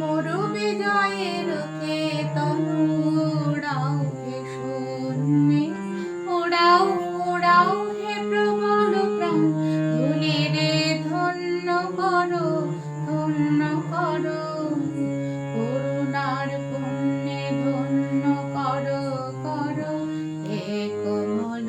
মরু বিজয়ের কেতন উড়াও হে শূন্যে। উড়াও উড়াও হে প্রবল প্রাণ ধুলিরে ধন্য করো ধন্য করো। করুণার পুণ্যে ধন্য করো করো হে কোমল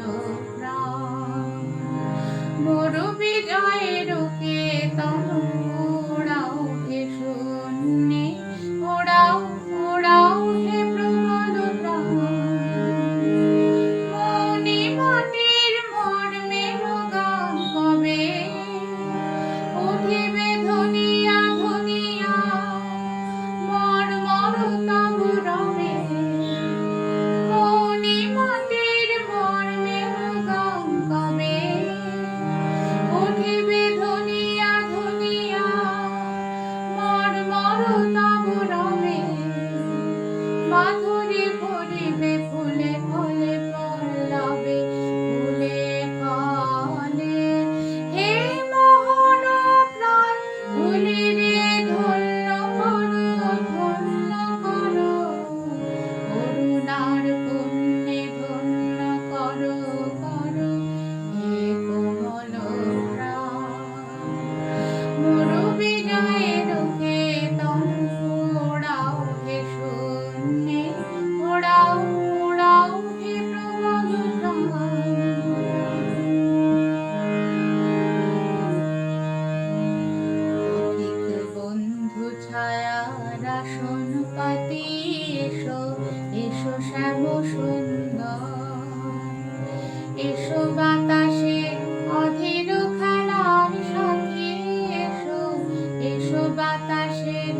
বাতাসের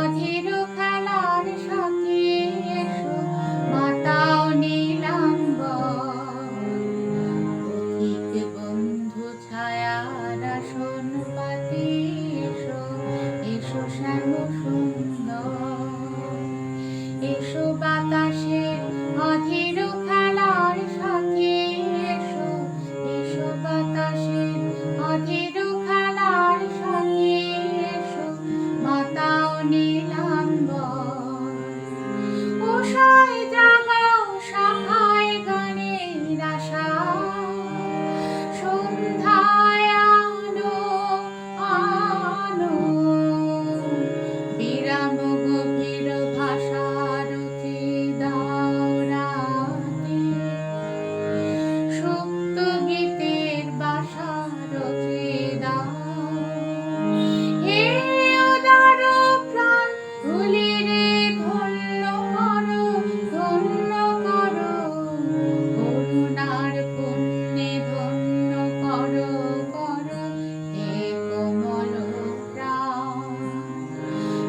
অধীর